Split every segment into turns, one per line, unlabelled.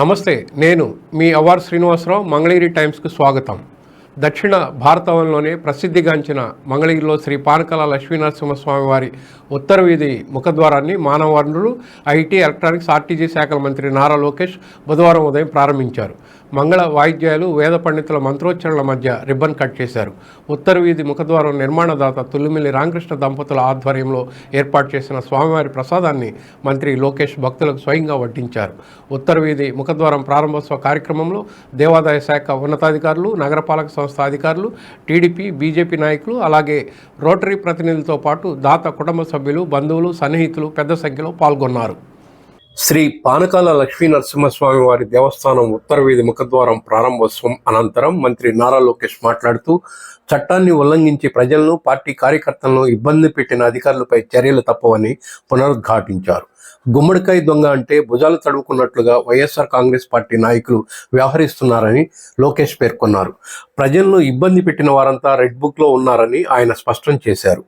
నమస్తే నేను మీ అవార్ శ్రీనివాసరావు మంగళగిరి టైమ్స్కు స్వాగతం. దక్షిణ భారతంలోనే ప్రసిద్ధిగాంచిన మంగళగిరిలో శ్రీ పానకల లక్ష్మీనరసింహస్వామి వారి ఉత్తర వీధి ముఖద్వారాన్ని మానవ వనరులు ఐటీ ఎలక్ట్రానిక్స్ ఆర్టీజీ శాఖల మంత్రి నారా లోకేష్ బుధవారం ఉదయం ప్రారంభించారు. మంగళ వాయిద్యాలు వేద పండితుల మంత్రోచ్చరణల మధ్య రిబ్బన్ కట్ చేశారు. ఉత్తర వీధి ముఖద్వారం నిర్మాణదాత తుల్లిమిల్లి రామకృష్ణ దంపతుల ఆధ్వర్యంలో ఏర్పాటు చేసిన స్వామివారి ప్రసాదాన్ని మంత్రి లోకేష్ భక్తులకు స్వయంగా వడ్డించారు. ఉత్తర వీధి ముఖద్వారం ప్రారంభోత్సవ కార్యక్రమంలో దేవాదాయ శాఖ ఉన్నతాధికారులు నగరపాలక సంస్థ అధికారులు టీడీపీ బీజేపీ నాయకులు అలాగే రోటరీ ప్రతినిధులతో పాటు దాత కుటుంబ సభ్యులు బంధువులు సన్నిహితులు పెద్ద సంఖ్యలో పాల్గొన్నారు. శ్రీ పానకాల లక్ష్మీ నరసింహస్వామి వారి దేవస్థానం ఉత్తర వీధి ముఖద్వారం ప్రారంభోత్సవం అనంతరం మంత్రి నారా లోకేష్ మాట్లాడుతూ చట్టాన్ని ఉల్లంఘించి ప్రజలను పార్టీ కార్యకర్తలను ఇబ్బంది పెట్టిన అధికారులపై చర్యలు తప్పవని పునరుద్ఘాటించారు. గుమ్మడికాయ దొంగ అంటే భుజాలు తడువుకున్నట్లుగా వైఎస్ఆర్ కాంగ్రెస్ పార్టీ నాయకులు వ్యవహరిస్తున్నారని లోకేష్ పేర్కొన్నారు. ప్రజలను ఇబ్బంది పెట్టిన వారంతా రెడ్ బుక్లో ఉన్నారని ఆయన స్పష్టం చేశారు.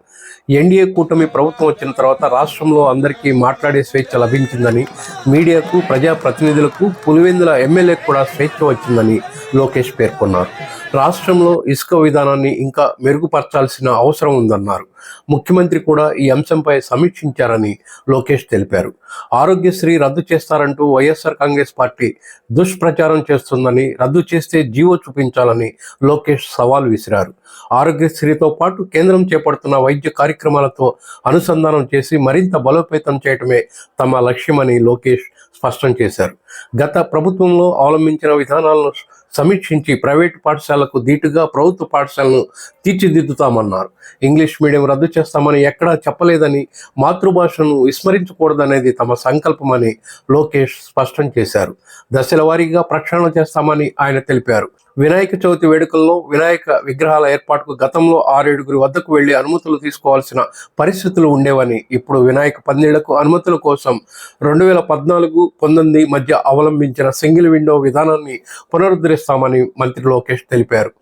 ఎన్డీఏ కూటమి ప్రభుత్వం వచ్చిన తర్వాత రాష్ట్రంలో అందరికీ మాట్లాడే స్వేచ్ఛ లభించిందని మీడియాకు ప్రజాప్రతినిధులకు పులివెందుల ఎమ్మెల్యేకు కూడా స్వేచ్ఛ వచ్చిందని లోకేష్ పేర్కొన్నారు. రాష్ట్రంలో ఇసుక విధానాన్ని ఇంకా మెరుగుపరచాల్సిన అవసరం ఉందన్నారు. ముఖ్యమంత్రి కూడా ఈ అంశంపై సమీక్షించారని లోకేష్ తెలిపారు. ఆరోగ్యశ్రీ రద్దు చేస్తారంటూ వైఎస్ఆర్ కాంగ్రెస్ పార్టీ దుష్ప్రచారం చేస్తుందని రద్దు చేస్తే జీవో చూపించాలని లోకేష్ సవాల్ విసిరారు. ఆరోగ్యశ్రీతో పాటు కేంద్రం చేపడుతున్న వైద్య కార్యక్రమాలతో అనుసంధానం చేసి మరింత బలోపేతం చేయటమే తమ లక్ష్యమని లోకేష్ స్పష్టం చేశారు. గత ప్రభుత్వంలో అవలంబించిన విధానాలను సమీక్షించి ప్రైవేటు పాఠశాలకు ధీటుగా ప్రభుత్వ పాఠశాలను తీర్చిదిద్దుతామన్నారు. ఇంగ్లీష్ మీడియం రద్దు చేస్తామని ఎక్కడా చెప్పలేదని మాతృభాషను విస్మరించకూడదనేది తమ సంకల్పమని లోకేష్ స్పష్టం చేశారు. దశల వారీగా ప్రక్షాళన చేస్తామని ఆయన తెలిపారు. వినాయక చవితి వేడుకల్లో వినాయక విగ్రహాల ఏర్పాటుకు గతంలో ఆరేడుగురి వద్దకు వెళ్ళి అనుమతులు తీసుకోవాల్సిన పరిస్థితులు ఉండేవని ఇప్పుడు వినాయక పందిళ్ళకు అనుమతుల కోసం రెండు వేల పద్నాలుగు పంతొమ్మిది మధ్య అవలంబించిన సింగిల్ విండో విధానాన్ని పునరుద్ధరిస్తామని మంత్రి లోకేష్ తెలిపారు.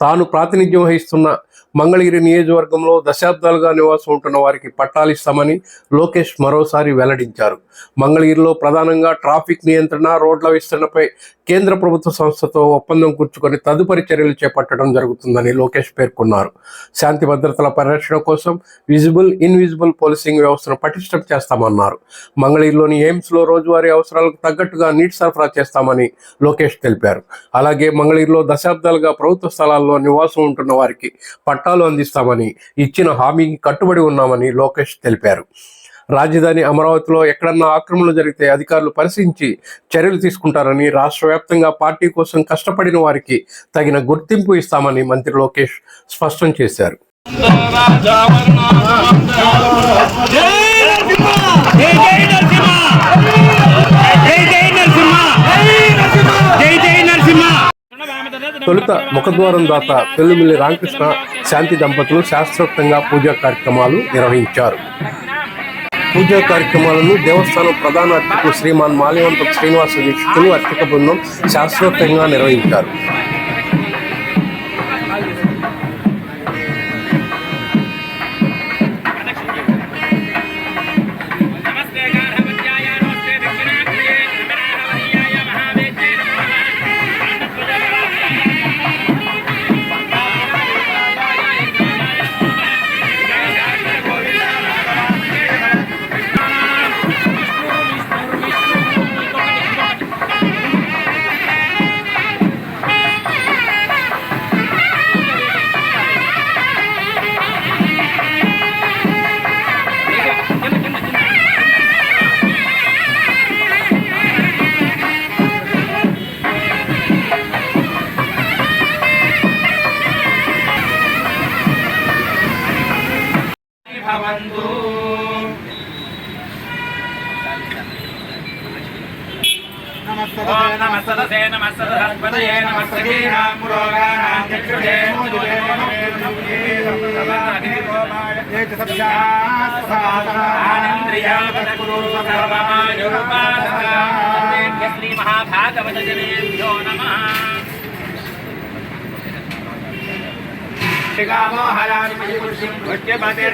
తాను ప్రాతినిధ్యం వహిస్తున్న మంగళగిరి నియోజకవర్గంలో దశాబ్దాలుగా నివాసం ఉంటున్న వారికి పట్టాలిస్తామని లోకేష్ మరోసారి వెల్లడించారు. మంగళగిరిలో ప్రధానంగా ట్రాఫిక్ నియంత్రణ రోడ్ల విస్తరణపై కేంద్ర ప్రభుత్వ సంస్థతో ఒప్పందం కూర్చుకొని తదుపరి చర్యలు చేపట్టడం జరుగుతుందని లోకేష్ పేర్కొన్నారు. శాంతి భద్రతల పరిరక్షణ కోసం విజిబుల్ ఇన్విజిబుల్ పోలీసింగ్ వ్యవస్థను పటిష్టం చేస్తామన్నారు. మంగళగిరిలోని ఎయిమ్స్లో రోజువారీ అవసరాలకు తగ్గట్టుగా నీటి సరఫరా చేస్తామని లోకేష్ తెలిపారు. అలాగే మంగళగిరిలో దశాబ్దాలుగా ప్రభుత్వ స్థలాల్లో నివాసం ఉంటున్న వారికి పట్ట పట్టాలు అందిస్తామని ఇచ్చిన హామీకి కట్టుబడి ఉన్నామని లోకేష్ తెలిపారు రాజధాని అమరావతిలో ఎక్కడన్నా ఆక్రమణలు జరిగితే అధికారులు పరిశీలించి చర్యలు తీసుకుంటారని రాష్ట్ర వ్యాప్తంగా పార్టీ కోసం కష్టపడిన వారికి తగిన గుర్తింపు ఇస్తామని మంత్రి లోకేష్ స్పష్టం చేశారు
జై
తొలుత ముఖద్వారం దాత పెళ్ళిమిల్లి రామకృష్ణ శాంతి దంపతులు శాస్త్రోక్తంగా పూజా కార్యక్రమాలు నిర్వహించారు. పూజా కార్యక్రమాలను దేవస్థానం ప్రధాన అర్చకులు శ్రీమాన్ మాల్యవంతం శ్రీనివాస దీక్షితులు అర్చక బృందం శాస్త్రోక్తంగా నిర్వహించారు.
श्रीमहाभागवतजनेभ्यो नमः शिगामो हरामि पुरुषं भुज्यपते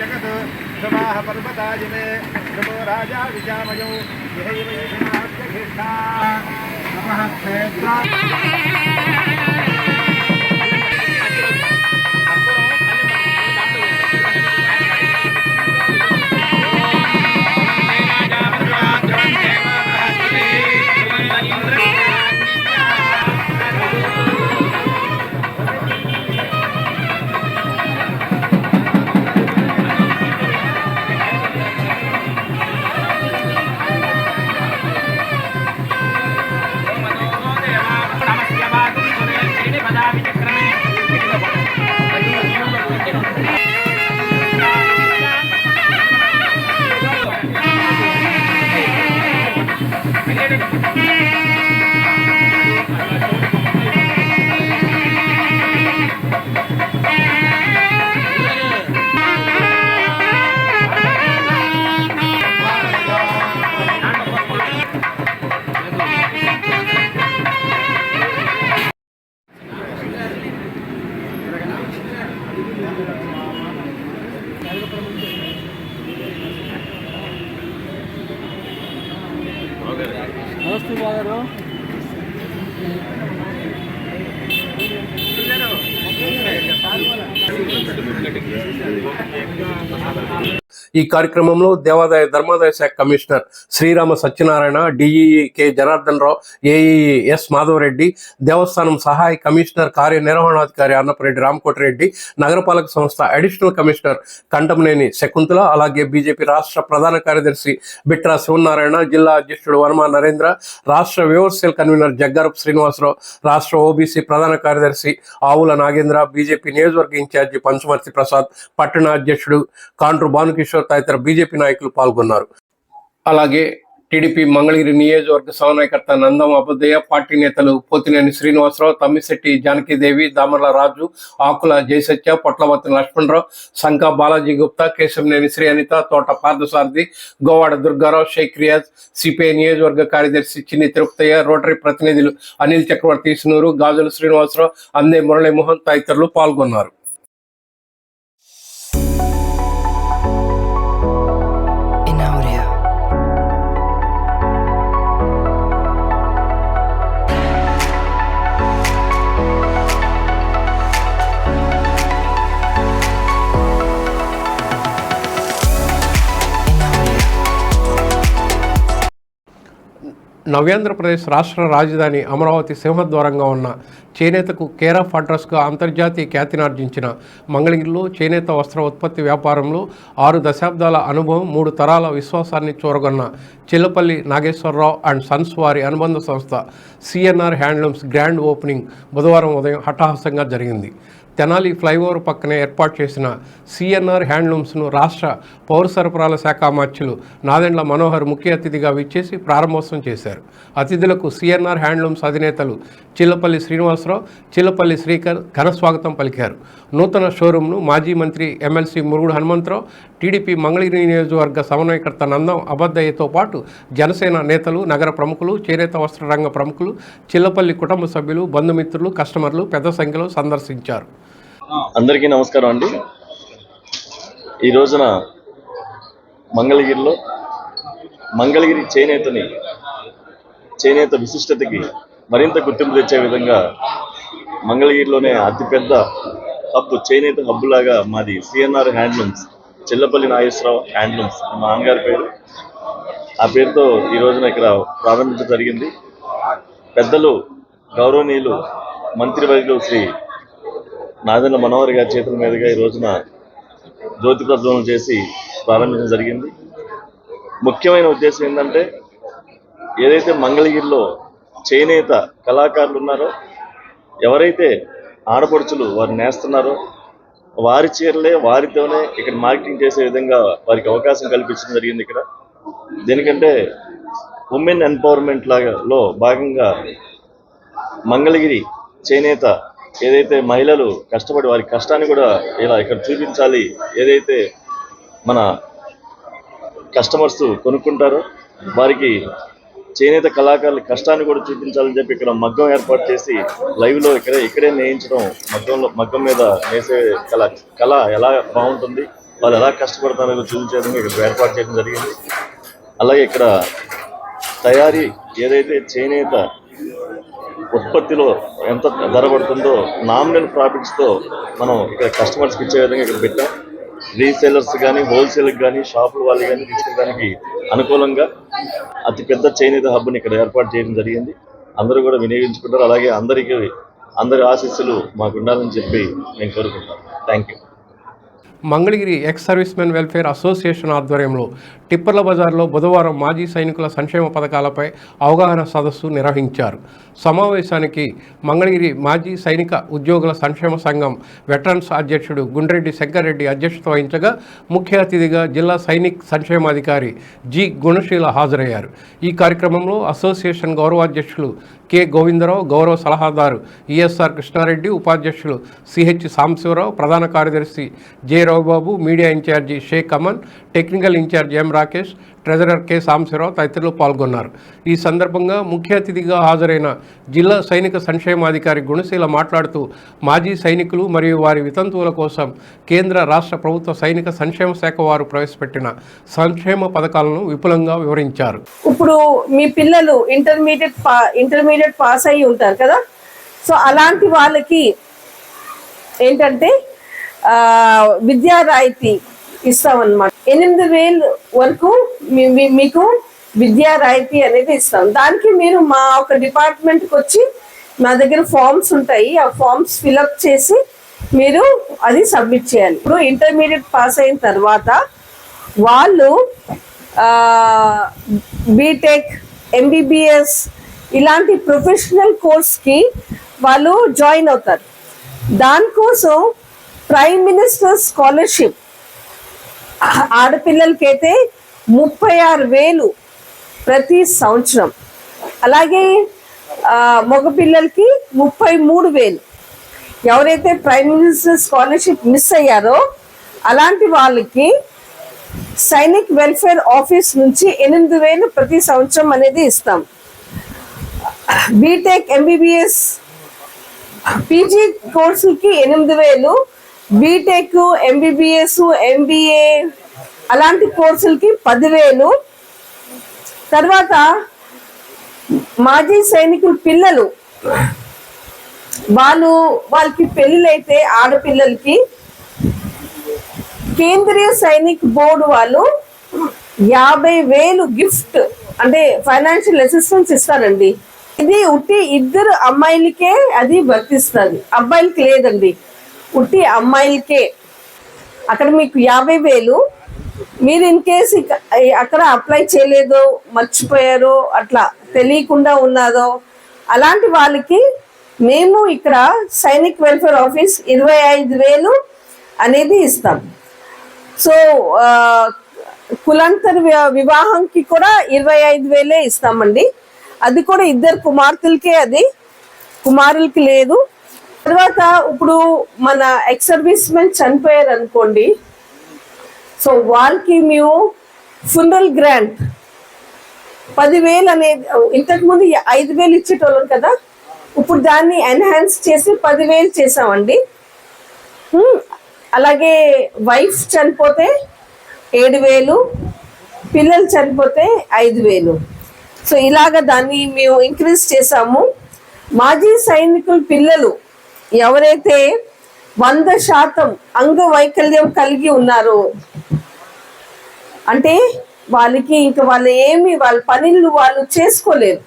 जगत् समाः पर्वताजिने नमो राजा विजामयो यहैव येषणाद्यघिष्ठा नमः क्षेत्रा
ఈ కార్యక్రమంలో దేవాదాయ ధర్మాదాయ శాఖ commissioner Srirama Satyanarayana DEE K Janardhan Rao AEE S Madhava Reddy దేవస్థానం సహాయ కమిషనర్ కార్యనిర్వహణాధికారి అన్నపరెడ్డి రామకోటిరెడ్డి నగరపాలక సంస్థ అడిషనల్ కమిషనర్ కంటమనేని శకుంతల అలాగే బీజేపీ రాష్ట్ర ప్రధాన కార్యదర్శి బిట్రా శివనారాయణ జిల్లా అధ్యక్షుడు వర్మ నరేంద్ర రాష్ట్ర వ్యవస్థల కన్వీనర్ జగ్గారపు శ్రీనివాసరావు రాష్ట్ర ఓబీసీ ప్రధాన కార్యదర్శి ఆవుల నాగేంద్ర బీజేపీ నియోజకవర్గ ఇన్ఛార్జి పంచమర్తి ప్రసాద్ పట్టణ అధ్యక్షుడు కాండ్రు భానుకిషోర్ తదితర బీజేపీ నాయకులు పాల్గొన్నారు. అలాగే టీడీపీ మంగళగిరి నియోజకవర్గ సమన్వయకర్త నందం అబుద్దయ్య పార్టీ నేతలు పోతినేని శ్రీనివాసరావు తమ్మిశెట్టి జానకీదేవి దామర్ల రాజు ఆకుల జయసత్య పొట్లవత్తి లక్ష్మణరావు శంకా బాలాజీ గుప్తా కేశవనేని శ్రీ అనిత తోట పార్థసారథి గోవాడ దుర్గారావు షేక్ రియాజ్ సిపిఐ నియోజకవర్గ కార్యదర్శి చిన్ని తిరుపతయ్య రోటరీ ప్రతినిధులు అనిల్ చక్రవర్తి ఇసునూరు గాజుల శ్రీనివాసరావు అందే మురళీమోహన్ తదితరులు పాల్గొన్నారు. నవ్యాంధ్రప్రదేశ్ రాష్ట్ర రాజధాని అమరావతి సింహద్వారంగా ఉన్న చేనేతకు కేర్ ఆఫ్ అడ్రస్గా అంతర్జాతీయ ఖ్యాతినార్జించిన మంగళగిరిలో చేనేత వస్త్ర ఉత్పత్తి వ్యాపారంలో ఆరు దశాబ్దాల అనుభవం మూడు తరాల విశ్వాసాన్ని చూరగొన్న చిల్లపల్లి నాగేశ్వరరావు అండ్ సన్స్ వారి అనుబంధ సంస్థ సిఎన్ఆర్ హ్యాండ్లూమ్స్ గ్రాండ్ ఓపెనింగ్ బుధవారం ఉదయం హఠాహసంగా జరిగింది. తెనాలి ఫ్లైఓవర్ పక్కనే ఏర్పాటు చేసిన సిఎన్ఆర్ హ్యాండ్లూమ్స్ను రాష్ట్ర పౌర సరఫరాల శాఖ మార్చులు నాదెండ్ల మనోహర్ ముఖ్య అతిథిగా విచ్చేసి ప్రారంభోత్సవం చేశారు. అతిథులకు సిఎన్ఆర్ హ్యాండ్లూమ్స్ అధినేతలు చిల్లపల్లి శ్రీనివాసరావు చిల్లపల్లి శ్రీకర్ ఘన స్వాగతం పలికారు. నూతన షోరూంను మాజీ మంత్రి ఎమ్మెల్సీ మురుగుడు హనుమంతరావు టీడీపీ మంగళగిరి నియోజకవర్గ సమన్వయకర్త నందం అబద్దయ్యతో పాటు జనసేన నేతలు నగర ప్రముఖులు చేనేత వస్త్ర రంగ ప్రముఖులు చిల్లపల్లి కుటుంబ సభ్యులు బంధుమిత్రులు కస్టమర్లు పెద్ద సంఖ్యలో సందర్శించారు.
అందరికీ నమస్కారం అండి. ఈ రోజున మంగళగిరిలో మంగళగిరి చేనేతని చేనేత విశిష్టతకి మరింత గుర్తింపు తెచ్చే విధంగా మంగళగిరిలోనే అతిపెద్ద హబ్ చేనేత హబ్ లాగా మాది CNR handlooms Chillapalli Nageswararao handlooms మా నాన్నగారి పేరు. ఆ పేరుతో ఈ రోజున ఇక్కడ ప్రారంభించడం జరిగింది. పెద్దలు గౌరవనీయులు మంత్రివర్యులు శ్రీ నాదెల్ల మనోహర్ గారి చేతుల మీదుగా ఈ రోజున జ్యోతి ప్రజ్వలనం చేసి ప్రారంభించడం జరిగింది. ముఖ్యమైన ఉద్దేశం ఏంటంటే ఏదైతే మంగళగిరిలో చేనేత కళాకారులు ఉన్నారో ఎవరైతే ఆడపడుచులు వారు నేస్తున్నారో వారి చీరలే వారితోనే ఇక్కడ మార్కెటింగ్ చేసే విధంగా వారికి అవకాశం కల్పించడం జరిగింది ఇక్కడ. దేనికంటే ఉమెన్ ఎంపవర్మెంట్ లాగా లో భాగంగా మంగళగిరి చేనేత ఏదైతే మహిళలు కష్టపడి వారి కష్టాన్ని కూడా ఇలా ఇక్కడ చూపించాలి ఏదైతే మన కస్టమర్స్ కొనుక్కుంటారో వారికి చేనేత కళాకారుల కష్టాన్ని కూడా చూపించాలని చెప్పి ఇక్కడ మగ్గం ఏర్పాటు చేసి లైవ్లో ఇక్కడే నేయించడం మగ్గంలో మగ్గం మీద నేసే కళ కళ ఎలా బాగుంటుంది వాళ్ళు ఎలా కష్టపడతారో చూపించేందుకు ఇక్కడ ఏర్పాటు చేయడం జరిగింది. అలాగే ఇక్కడ తయారీ ఏదైతే చేనేత ఉత్పత్తిలో ఎంత ధర పడుతుందో నామినల్ ప్రాఫిట్స్తో మనం ఇక్కడ కస్టమర్స్కి ఇచ్చే విధంగా ఇక్కడ పెట్టాం. రీసేలర్స్ కానీ హోల్సేల్కి కానీ షాపుల వాళ్ళు కానీ తీసుకెళ్ళడానికి అనుకూలంగా అతి పెద్ద చేనేత హబ్ని ఇక్కడ ఏర్పాటు చేయడం జరిగింది. అందరూ కూడా వినియోగించుకుంటారు. అలాగే అందరికీ అందరి ఆశీస్సులు మాకు ఉండాలని చెప్పి నేను కోరుకుంటాను thank
you Mangalagiri ex servicemen welfare association ఆధ్వర్యంలో టిప్పర్ల బజార్లో బుధవారం మాజీ సైనికుల సంక్షేమ పథకాలపై అవగాహన సదస్సు నిర్వహించారు. సమావేశానికి మంగళగిరి మాజీ సైనిక ఉద్యోగుల సంక్షేమ సంఘం వెటరన్స్ అధ్యక్షుడు గుండ్రెడ్డి శంకర్రెడ్డి అధ్యక్షత వహించగా ముఖ్య అతిథిగా జిల్లా సైనిక్ సంక్షేమాధికారి జి గుణశీల హాజరయ్యారు. ఈ కార్యక్రమంలో అసోసియేషన్ గౌరవాధ్యక్షులు కె గోవిందరావు గౌరవ సలహాదారు ఈఎస్ఆర్ కృష్ణారెడ్డి ఉపాధ్యక్షులు సిహెచ్ సాంబశివరావు ప్రధాన కార్యదర్శి J Babu media incharge Shaik Aman technical incharge M Rakesh treasurer K Sambasivarao తదితరులు పాల్గొన్నారు. ఈ సందర్భంగా ముఖ్య అతిథిగా హాజరైన జిల్లా సైనిక సంక్షేమాధికారి గుణశీల మాట్లాడుతూ మాజీ సైనికులు మరియు వారి వితంతువుల కోసం కేంద్ర రాష్ట్ర ప్రభుత్వ సైనిక సంక్షేమ శాఖ వారు ప్రవేశపెట్టిన సంక్షేమ పథకాలను విపులంగా వివరించారు.
ఇప్పుడు మీ పిల్లలు ఇంటర్మీడియట్ పా ఇంటర్మీడియట్ పాస్ అయ్యి ఉంటారు కదా? సో అలాంటి వాళ్ళకి ఏంటంటే విద్యా రాయితీ ఇస్తామన్నమాట. ఎనిమిది వేలు వరకు మీ- మీకు విద్యా రాయితీ అనేది ఇస్తాం. దానికి మీరు మా ఒక డిపార్ట్మెంట్కి వచ్చి మా దగ్గర ఫామ్స్ ఉంటాయి. ఆ ఫామ్స్ ఫిలప్ చేసి మీరు అది సబ్మిట్ చేయాలి. ఇప్పుడు ఇంటర్మీడియట్ పాస్ అయిన తర్వాత వాళ్ళు బీటెక్ ఎంబీబీఎస్ ఇలాంటి ప్రొఫెషనల్ కోర్స్కి వాళ్ళు జాయిన్ అవుతారు. దానికోసం ప్రైమ్ మినిస్టర్ స్కాలర్షిప్. ఆడపిల్లలకైతే ముప్పై ఆరు వేలు ప్రతి సంవత్సరం. అలాగే మగపిల్లలకి ముప్పై మూడు వేలు. ఎవరైతే ప్రైమ్ మినిస్టర్ స్కాలర్షిప్ మిస్ అయ్యారో అలాంటి వాళ్ళకి సైనిక్ వెల్ఫేర్ ఆఫీస్ నుంచి ఎనిమిది వేలు ప్రతి సంవత్సరం అనేది ఇస్తాం. బీటెక్ ఎంబీబీఎస్ పీజీ కోర్సులకి ఎనిమిది వేలు బీటెక్ ఎంబీబీఎస్ ఎంబీఏ అలాంటి కోర్సులకి పదివేలు. తర్వాత మాజీ సైనికుల పిల్లలు. వాళ్ళు వాళ్ళకి పెళ్ళిళ్ళైతే ఆడపిల్లలకి కేంద్రీయ సైనిక్ బోర్డు వాళ్ళు యాభై వేలు గిఫ్ట్ అంటే ఫైనాన్షియల్ అసిస్టెన్స్ ఇస్తారండి. ఇది ఉట్టి ఇద్దరు అమ్మాయిలకే అది వర్తిస్తుంది. అబ్బాయిలకి లేదండి. ఉట్టి అమ్మాయిలకే. అక్కడ మీకు యాభై వేలు. మీరు ఇన్ కేస్ అక్కడ అప్లై చేయలేదో మర్చిపోయారో అట్లా తెలియకుండా ఉన్నదో అలాంటి వాళ్ళకి మేము ఇక్కడ సైనిక్ వెల్ఫేర్ ఆఫీస్ ఇరవై ఐదు వేలు అనేది ఇస్తాం. సో కులాంతర వివాహంకి కూడా ఇరవై ఐదు వేలే ఇస్తామండి. అది కూడా ఇద్దరు కుమార్తెలకే అది. కుమారులకి లేదు. తర్వాత ఇప్పుడు మన ఎక్స్ సర్వీస్ మెన్ చనిపోయారు అనుకోండి సో వాళ్ళకి మేము ఫునరల్ గ్రాంట్ పదివేలు అనేది ఇంతకుముందు ఐదు వేలు ఇచ్చేటోళ్ళం కదా ఇప్పుడు దాన్ని ఎన్హాన్స్ చేసి పదివేలు చేసామండి అలాగే వైఫ్ చనిపోతే ఏడు వేలు పిల్లలు చనిపోతే ఐదు వేలు సో ఇలాగ దాన్ని మేము ఇంక్రీజ్ చేసాము మాజీ సైనికుల పిల్లలు ఎవరైతే వంద శాతం అంగవైకల్యం కలిగి ఉన్నారో అంటే వాళ్ళకి ఇంకా వాళ్ళు ఏమి వాళ్ళ పనులు వాళ్ళు చేసుకోలేరు.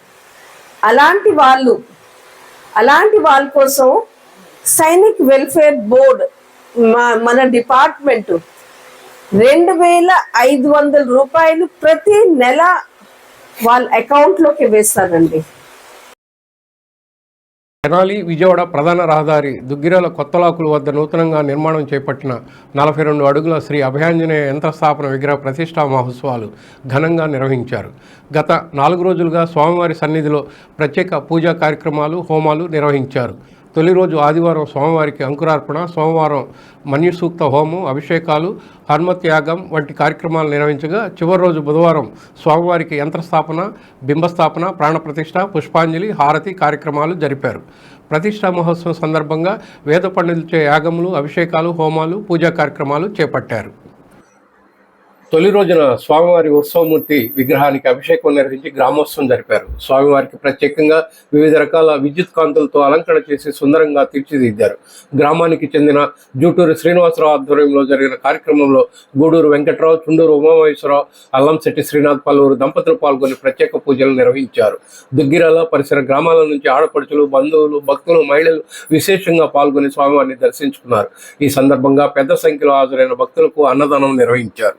అలాంటి వాళ్ళు అలాంటి వాళ్ళ కోసం సైనిక్ వెల్ఫేర్ బోర్డ్ మన డిపార్ట్మెంట్ రెండు వేల ఐదు వందల రూపాయలు ప్రతి నెల వాళ్ళ అకౌంట్లోకి వేస్తారండి.
తెనాలి విజయవాడ ప్రధాన రహదారి దుగ్గిరాల కొత్తలాకుల వద్ద నూతనంగా నిర్మాణం చేపట్టిన నలభై రెండు అడుగుల శ్రీ అభయాంజనేయ యంత్రస్థాపన విగ్రహ ప్రతిష్టా మహోత్సవాలు ఘనంగా నిర్వహించారు. గత నాలుగు రోజులుగా స్వామివారి సన్నిధిలో ప్రత్యేక పూజా కార్యక్రమాలు హోమాలు నిర్వహించారు. తొలి రోజు ఆదివారం స్వామివారికి అంకురార్పణ సోమవారం మన్యుసూక్త హోమం అభిషేకాలు హనుమత్యాగం వంటి కార్యక్రమాలు నిర్వహించగా చివరి రోజు బుధవారం స్వామివారికి యంత్రస్థాపన బింబస్థాపన ప్రాణప్రతిష్ఠ పుష్పాంజలి హారతి కార్యక్రమాలు జరిపారు. ప్రతిష్టా మహోత్సవం సందర్భంగా వేద పండితులచే యాగములు అభిషేకాలు హోమాలు పూజా కార్యక్రమాలు చేపట్టారు. తొలి రోజున స్వామివారి ఉత్సవమూర్తి విగ్రహానికి అభిషేకం నిర్వహించి గ్రామోత్సవం జరిపారు. స్వామివారికి ప్రత్యేకంగా వివిధ రకాల విద్యుత్ కాంతులతో అలంకరణ చేసి సుందరంగా తీర్చిదిద్దారు. గ్రామానికి చెందిన జూటూరు శ్రీనివాసరావు ఆధ్వర్యంలో జరిగిన కార్యక్రమంలో గూడూరు వెంకట్రావు చుండూరు ఉమామహేశ్వరరావు అల్లంశెట్టి శ్రీనాథ్ పలువురు దంపతులు పాల్గొని ప్రత్యేక పూజలు నిర్వహించారు. దుగ్గిరాల పరిసర గ్రామాల నుంచి ఆడపడుచులు బంధువులు భక్తులు మహిళలు విశేషంగా పాల్గొని స్వామివారిని దర్శించుకున్నారు. ఈ సందర్భంగా పెద్ద సంఖ్యలో హాజరైన భక్తులకు అన్నదానం నిర్వహించారు.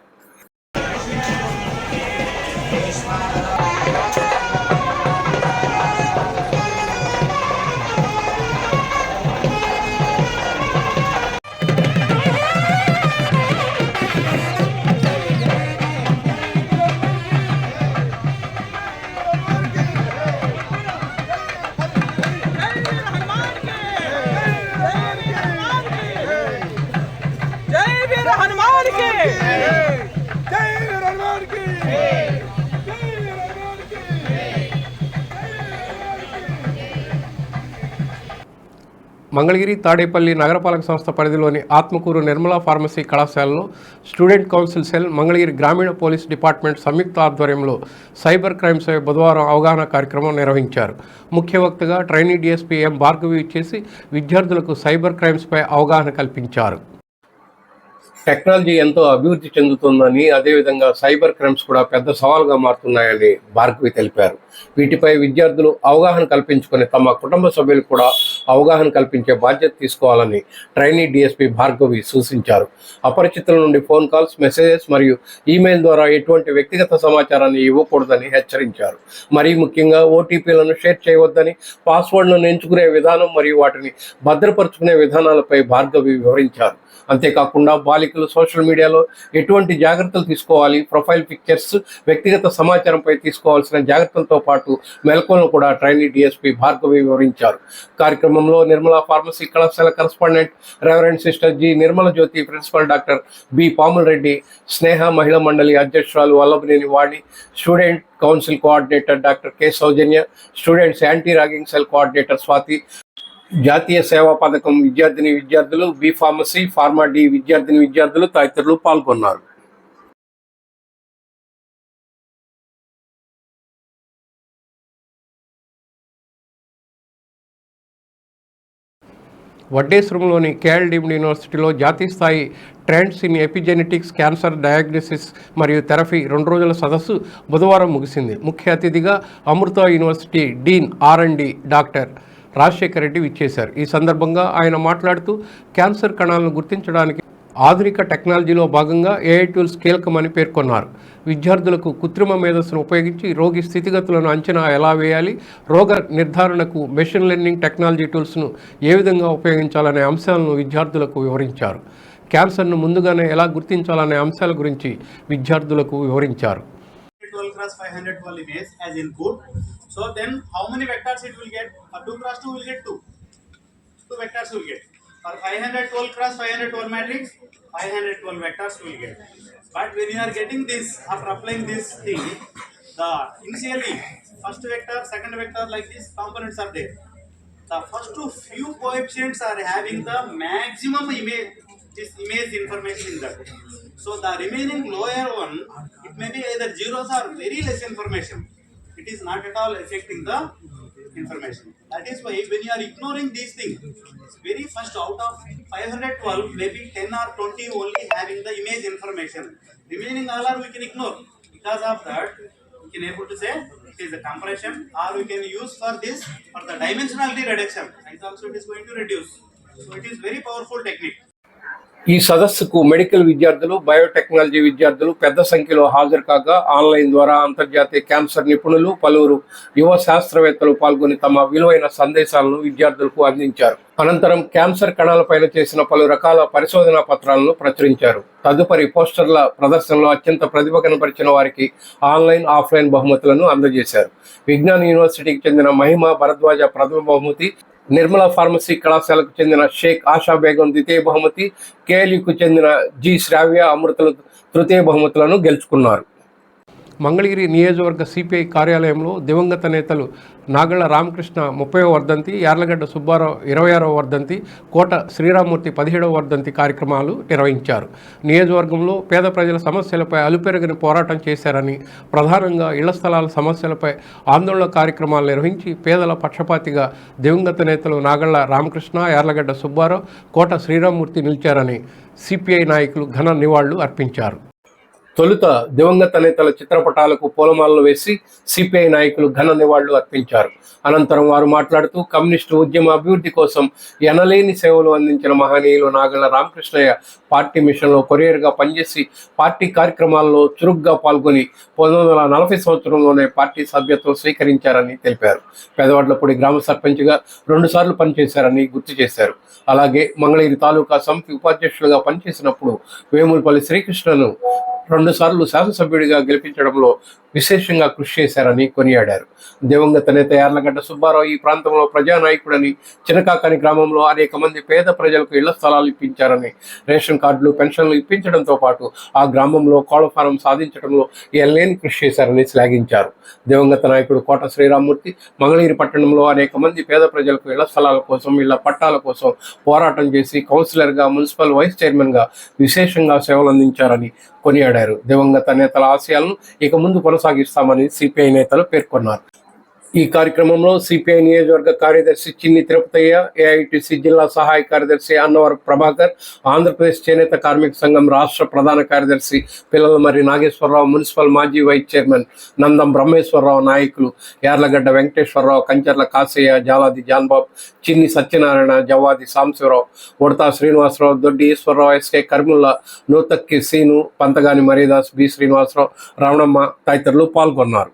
మంగళగిరి తాడేపల్లి నగరపాలక సంస్థ పరిధిలోని ఆత్మకూరు నిర్మలా ఫార్మసీ కళాశాలలో స్టూడెంట్ కౌన్సిల్ సెల్ మంగళగిరి గ్రామీణ పోలీస్ డిపార్ట్మెంట్ సంయుక్త ఆధ్వర్యంలో సైబర్ క్రైమ్స్పై బుధవారం అవగాహన కార్యక్రమం నిర్వహించారు. ముఖ్య వక్తగా ట్రైనీ డీఎస్పీ ఎం భార్గవి ఇచ్చేసి విద్యార్థులకు సైబర్ క్రైమ్స్పై అవగాహన కల్పించారు. టెక్నాలజీ ఎంతో అభివృద్ధి చెందుతుందని అదేవిధంగా సైబర్ క్రైమ్స్ కూడా పెద్ద సవాలుగా మారుతున్నాయని భార్గవి తెలిపారు. వీటిపై విద్యార్థులు అవగాహన కల్పించుకొని తమ కుటుంబ సభ్యులు కూడా అవగాహన కల్పించే బాధ్యత తీసుకోవాలని ట్రైనీ డిఎస్పీ భార్గవి సూచించారు. అపరిచితుల నుండి ఫోన్ కాల్స్ మెసేజెస్ మరియు ఈమెయిల్ ద్వారా ఎటువంటి వ్యక్తిగత సమాచారాన్ని ఇవ్వకూడదని హెచ్చరించారు. మరీ ముఖ్యంగా ఓటీపీలను షేర్ చేయవద్దని పాస్వర్డ్లను ఎంచుకునే విధానం మరియు వాటిని భద్రపరుచుకునే విధానాలపై భార్గవి వివరించారు. అంతేకాకుండా బాలికలు సోషల్ మీడియాలో ఎటువంటి జాగ్రత్తలు తీసుకోవాలి? ప్రొఫైల్ పిక్చర్స్ వ్యక్తిగత సమాచారంపై తీసుకోవాల్సిన జాగ్రత్తలతో పాటు మెలకువలను కూడా ట్రైనీ డిఎస్పీ భార్గవి వివరించారు. కార్యక్రమంలో నిర్మలా ఫార్మసీ కళాశాల correspondent reverend sister G Nirmala Jyothi principal doctor B Pamul Reddy Sneha Mahila Mandali అధ్యక్షురాలు Vallabhaneni Vani student council coordinator doctor K Soujanya students anti ragging cell coordinator Swathi జాతీయ సేవా పథకం విద్యార్థిని విద్యార్థులు B pharmacy pharma D విద్యార్థిని విద్యార్థులు తదితరులు పాల్గొన్నారు. వడ్డేశ్వరంలోని కేఎల్ డీమ్డ్ యూనివర్సిటీలో జాతీయ స్థాయి trends in epigenetics cancer diagnosis మరియు థెరపీ రెండు రోజుల సదస్సు బుధవారం ముగిసింది. ముఖ్య అతిథిగా Amrita university dean R and D doctor Rajasekhara Reddy విచ్చేశారు. ఈ సందర్భంగా ఆయన మాట్లాడుతూ క్యాన్సర్ కణాలను గుర్తించడానికి ఆధునిక టెక్నాలజీలో భాగంగా ఏఐ టూల్స్ కీలకమని పేర్కొన్నారు. విద్యార్థులకు కృత్రిమ మేధస్సును ఉపయోగించి రోగి స్థితిగతులను అంచనా ఎలా వేయాలి రోగ నిర్ధారణకు మెషిన్ లెర్నింగ్ టెక్నాలజీ టూల్స్ను ఏ విధంగా ఉపయోగించాలనే అంశాలను విద్యార్థులకు వివరించారు. క్యాన్సర్ను ముందుగానే ఎలా గుర్తించాలనే అంశాల గురించి విద్యార్థులకు వివరించారు.
12 cross 512 image as input. So then how many vectors it will get? For 2 cross 2 will get 2. 2 vectors will get. For 512 cross 512 matrix, 512 vectors will get. But when you are getting this, after applying this thing, the initially first vector, second vector like these components are there. The first two few coefficients are having the maximum image, this image information in. So the remaining lower one, it may be either zeros or very less information. It is not at all affecting the information. That is why when you are ignoring these things, very first out of 512, maybe 10 or 20 only having the image information. Remaining all are we can ignore. Because of that, we can able to say it is a compression or we can use for this for the dimensionality reduction. And also it is going to reduce. So it is very powerful technique.
ఈ సదస్సుకు medical విద్యార్థులు biotechnology విద్యార్థులు పెద్ద సంఖ్యలో హాజరు కాగా online ద్వారా అంతర్జాతీయ క్యాన్సర్ నిపుణులు పలువురు యువ శాస్త్రవేత్తలు పాల్గొని తమ విలువైన సందేశాలను విద్యార్థులకు అందించారు. అనంతరం క్యాన్సర్ కణాలపైన చేసిన పలు రకాల పరిశోధనా పత్రాలను ప్రచురించారు. తదుపరి పోస్టర్ల ప్రదర్శనలో అత్యంత ప్రతిభ కనపరిచిన వారికి ఆన్లైన్ ఆఫ్లైన్ బహుమతులను అందజేశారు. విజ్ఞాన్ యూనివర్సిటీకి చెందిన మహిమ భరద్వాజ ప్రథమ బహుమతి నిర్మలా ఫార్మసీ కళాశాలకు చెందిన షేక్ ఆషా బేగం ద్వితీయ బహుమతి కేఎల్యూకు చెందిన జి శ్రావ్య అమృతలు తృతీయ బహుమతులను గెలుచుకున్నారు. మంగళగిరి నియోజకవర్గ సిపిఐ కార్యాలయంలో దివంగత నేతలు నాగళ్ళ రామకృష్ణ ముప్పై వర్ధంతి యార్లగడ్డ సుబ్బారావు ఇరవై ఆరవ వర్ధంతి కోట శ్రీరామూర్తి పదిహేడవ వర్ధంతి కార్యక్రమాలు నిర్వహించారు. నియోజకవర్గంలో పేద ప్రజల సమస్యలపై అలుపెరగని పోరాటం చేశారని ప్రధానంగా ఇళ్ళ స్థలాల సమస్యలపై ఆందోళన కార్యక్రమాలు నిర్వహించి పేదల పక్షపాతిగా దివంగత నేతలు నాగళ్ళ రామకృష్ణ యార్లగడ్డ సుబ్బారావు కోట శ్రీరామూర్తి నిలిచారని సిపిఐ నాయకులు ఘన నివాళులు అర్పించారు. తొలుత దివంగత నేతల చిత్రపటాలకు పూలమాలలు వేసి సిపిఐ నాయకులు ఘన నివాళులు అర్పించారు. అనంతరం వారు మాట్లాడుతూ కమ్యూనిస్టు ఉద్యమ అభివృద్ధి కోసం ఎనలేని సేవలు అందించిన మహనీయులు నాగల రామకృష్ణయ్య పార్టీ మిషన్లో కొరియర్గా పనిచేసి పార్టీ కార్యక్రమాల్లో చురుగ్గా పాల్గొని పంతొమ్మిది వందల నలభై సంవత్సరంలోనే పార్టీ సభ్యత్వం స్వీకరించారని తెలిపారు. పెదవాడ్లపూడి గ్రామ సర్పంచ్గా రెండుసార్లు పనిచేశారని గుర్తు చేశారు. అలాగే మంగళగిరి తాలూకా సమితి ఉపాధ్యక్షులుగా పనిచేసినప్పుడు వేములపల్లి శ్రీకృష్ణను రెండుసార్లు శాసనసభ్యుడిగా గెలిపించడంలో విశేషంగా కృషి చేశారని కొనియాడారు. దివంగత నేత యార్లగడ్డ సుబ్బారావు ఈ ప్రాంతంలో ప్రజానాయకుడని చినకాకని గ్రామంలో అనేక మంది పేద ప్రజలకు ఇళ్ళ స్థలాలు ఇప్పించారని రేషన్ కార్డులు పెన్షన్లు ఇప్పించడంతో పాటు ఆ గ్రామంలో కోళ్ళ ఫారం సాధించడంలో ఎల్లేని కృషి చేశారని శ్లాఘించారు. దివంగత నాయకుడు కోట శ్రీరామూర్తి మంగళగిరి పట్టణంలో అనేక మంది పేద ప్రజలకు ఇళ్ళ స్థలాల కోసం ఇళ్ళ పట్టాల కోసం పోరాటం చేసి కౌన్సిలర్గా మున్సిపల్ వైస్ చైర్మన్గా విశేషంగా సేవలు అందించారని కొనియాడారు. దివంగత నేతల ఆశయాలను ఇక ముందు కొనసాగిస్తామని సిపిఐ నేతలు పేర్కొన్నారు. ఈ కార్యక్రమంలో సిపిఐ నియోజకవర్గ కార్యదర్శి చిన్ని తిరుపతయ్య ఏఐటిసి జిల్లా సహాయ కార్యదర్శి అన్నవరం ప్రభాకర్ ఆంధ్రప్రదేశ్ చేనేత కార్మిక సంఘం రాష్ట్ర ప్రధాన కార్యదర్శి పిల్లల మరి నాగేశ్వరరావు మున్సిపల్ మాజీ వైస్ చైర్మన్ నందం బ్రహ్మేశ్వరరావు నాయకులు యార్లగడ్డ వెంకటేశ్వరరావు కంచర్ల కాసయ్య జాలాది జాన్బాబు చిన్ని సత్యనారాయణ జవాది సాంశివరావు ఉడతా శ్రీనివాసరావు దొడ్డి ఈశ్వరరావు ఎస్కే కర్ముల్లా నూతక్కి సీను పంతగాని మరీదాస్ బి శ్రీనివాసరావు రమణమ్మ తదితరులు పాల్గొన్నారు.